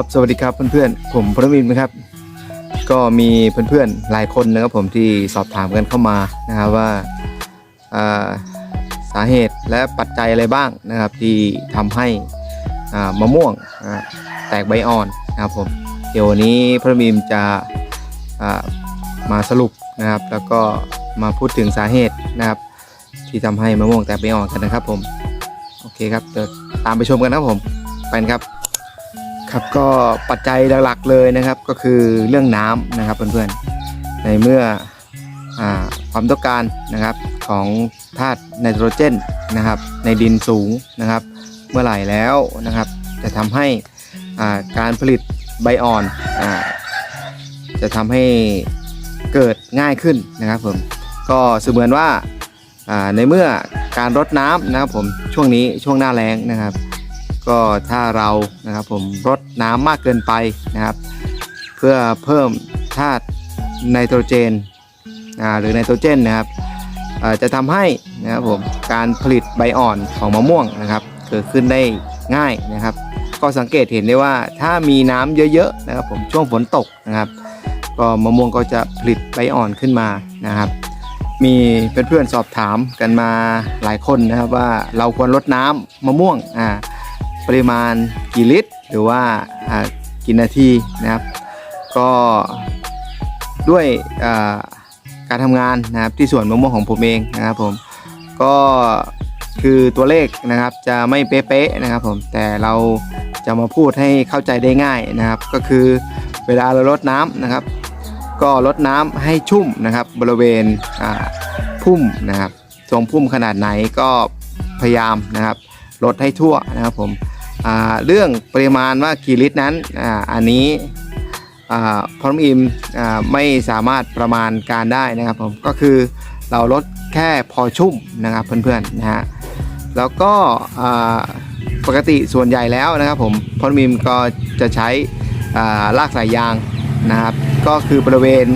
ครับสวัสดีครับเพื่อนๆผมพระมินนะครับ ก็มีเพื่อนๆหลายคนนะครับผมที่สอบถามกันเข้ามานะครับว่าสาเหตุและปัจจัยอะไรบ้างนะครับ ที่ทำให้มะม่วงแตกใบอ่อนนะครับผมเดี๋ยววันนี้พระมิมจะมาสรุปนะครับ แล้วก็มาพูดถึงสาเหตุนะครับ ที่ทำให้มะม่วงแตกใบอ่อนกันนะครับผมโอเคครับเดี๋ยวตามไปชมกันนะครับผมไปครับ ครับก็ปัจจัยหลักๆเลยนะครับก็คือเรื่องน้ำนะครับเพื่อนๆในเมื่ออความต้องการนะครับของธาตุไนโตรเจนนะครับในดินสูงนะครับ เมื่อไหร่แล้วนะครับ จะทำให้การผลิตใบอ่อนอจะทำให้เกิดง่ายขึ้นนะครับผมก็เสมือนว่าในเมื่อการรดน้ำนะครับผมช่วงนี้ช่วงหน้าแล้งนะครับ ก็ถ้าเรานะครับผมรดน้ำมากเกินไปนะครับ เพื่อเพิ่มธาตุไนโตรเจนหรือไนโตรเจนนะครับจะทำให้นะครับผมการผลิตใบอ่อนของมะม่วงนะครับ เกิดขึ้นได้ง่ายนะครับ ก็สังเกตเห็นได้ว่าถ้ามีน้ำเยอะๆนะครับผมช่วงฝนตกนะครับ ก็มะม่วงก็จะผลิตใบอ่อนขึ้นมานะครับมีเพื่อนๆสอบถามกันมาหลายคนนะครับว่าเราควรลดน้ำมะม่วงอ่า ปริมาณกี่ลิตร หรือว่ากี่นาทีนะครับ ก็ด้วยการทำงานนะครับที่สวนมะม่วงของผมเองนะครับผมก็คือตัวเลขนะครับจะไม่เป๊ะๆนะครับผมแต่เราจะมาพูดให้เข้าใจได้ง่ายนะครับ ก็คือเวลาเราลดน้ำนะครับ ก็ลดน้ำให้ชุ่มนะครับ บริเวณพุ่มนะครับทรงพุ่มขนาดไหนก็พยายามนะครับลดให้ทั่วนะครับผม เรื่องปริมาณว่ากี่ลิตรนั้นออันนี้พร้อมอิมอไม่สามารถประมาณการได้นะครับผมก็คือเราลดแค่พอชุ่มนะครับเพื่อนๆนะฮะแล้วก็ปกติส่วนใหญ่แล้วนะครับผมพร้อมอิมก็จะใช้ลากสายยางนะครับ ก็คือบริเวณ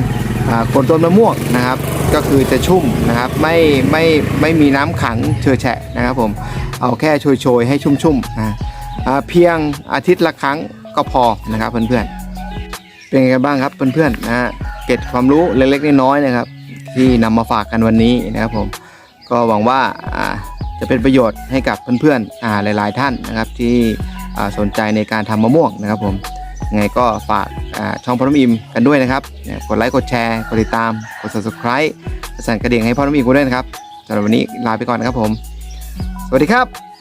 โคนต้นมะม่วงนะครับ ก็คือจะชุ่มนะครับไม่ไม่ไม่มีน้ำขังเฉอแฉะนะครับผมเอาแค่โชยๆให้ชุ่มๆนะ เพียงอาทิตย์ละครั้งก็พอนะครับเพื่อนๆ เป็นไงบ้างครับเพื่อนๆนะฮะเก็บความรู้เล็กๆน้อยๆนะครับ ที่นำมาฝากกันวันนี้นะครับผมก็หวังว่าจะเป็นประโยชน์ให้กับเพื่อนๆหลาย ๆท่านนะครับที่สนใจในการทำมะม่วงนะครับผมยังไงก็ฝากช่องพ่อน้ำอิมกันด้วยนะครับกดไลค์กดแชร์กดติดตามกด subscribe สั่นกระดิ่งให้พ่อน้ำอิมกันด้วยนะครับสำหรับวันนี้ลาไปก่อนนะครับผม สวัสดีครับ